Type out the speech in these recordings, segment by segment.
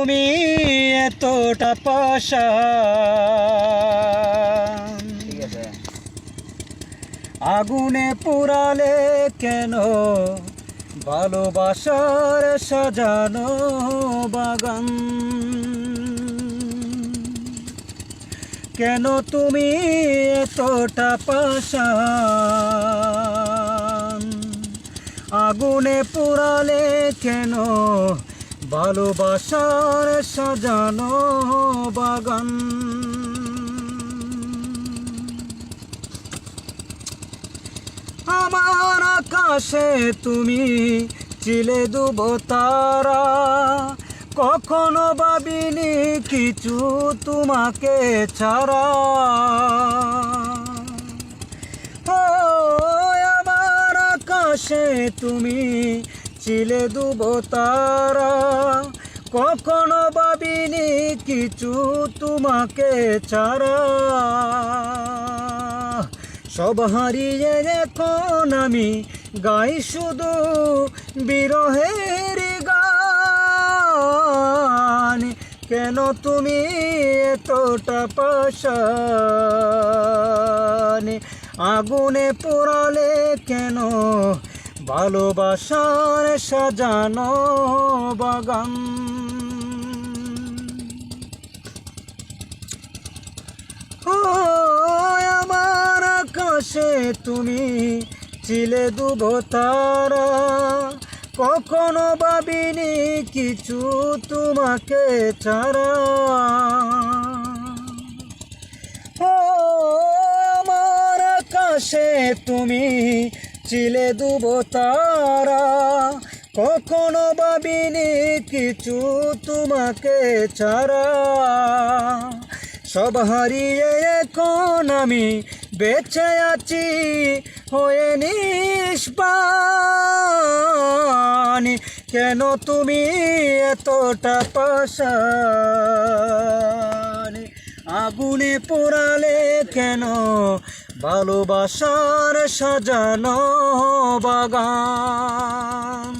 তুমি এতটা পাশা। আগুনে পোড়ালে কেন? ভালোবাসার সাজানো বাগান। কেন তুমি এতটা পাশান আগুনে পোড়ালে কেন? ভালোবাসার সাজানো বাগান। আমার আকাশে তুমি চিলে দুব তারা কখনো ভাবিনি কিছু তোমাকে ছাড়া। ও, আমার আকাশে তুমি চিলে দুব তারা। কখনো ভাবিনি কিছু তোমাকে ছাড়া। সব হারিয়ে এখন আমি গাই শুধু বিরহের গান। কেন তুমি এতটা পাশান আগুনে পোড়ালে কেন ভালোবাসার সাজানো বাগান। ও আমার আকাশে তুমি চিলে দুব তারা কখনো ভাবিনি কিছু তোমাকে ছাড়া। ও আমার আকাশে তুমি চিলে দুব তারা। কখনো ভাবিনি কিছু তোমাকে ছাড়া। সব হারিয়ে এখন আমি বেঁচে আছি, হয়ে নিষ্পান। কেন তুমি এতটা পাশান আগুনে পোড়ালে কেন ভালোবাসার সাজানো বাগান।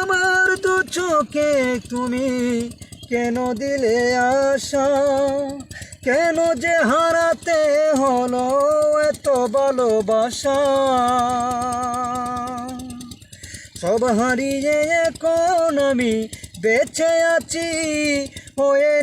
আমার দু চোখে তুমি কেন দিলে আশা? কেন যে হারাতে হলো এত ভালোবাসা? সব হারিয়ে এখন আমি বেঁচে আছি, হয়ে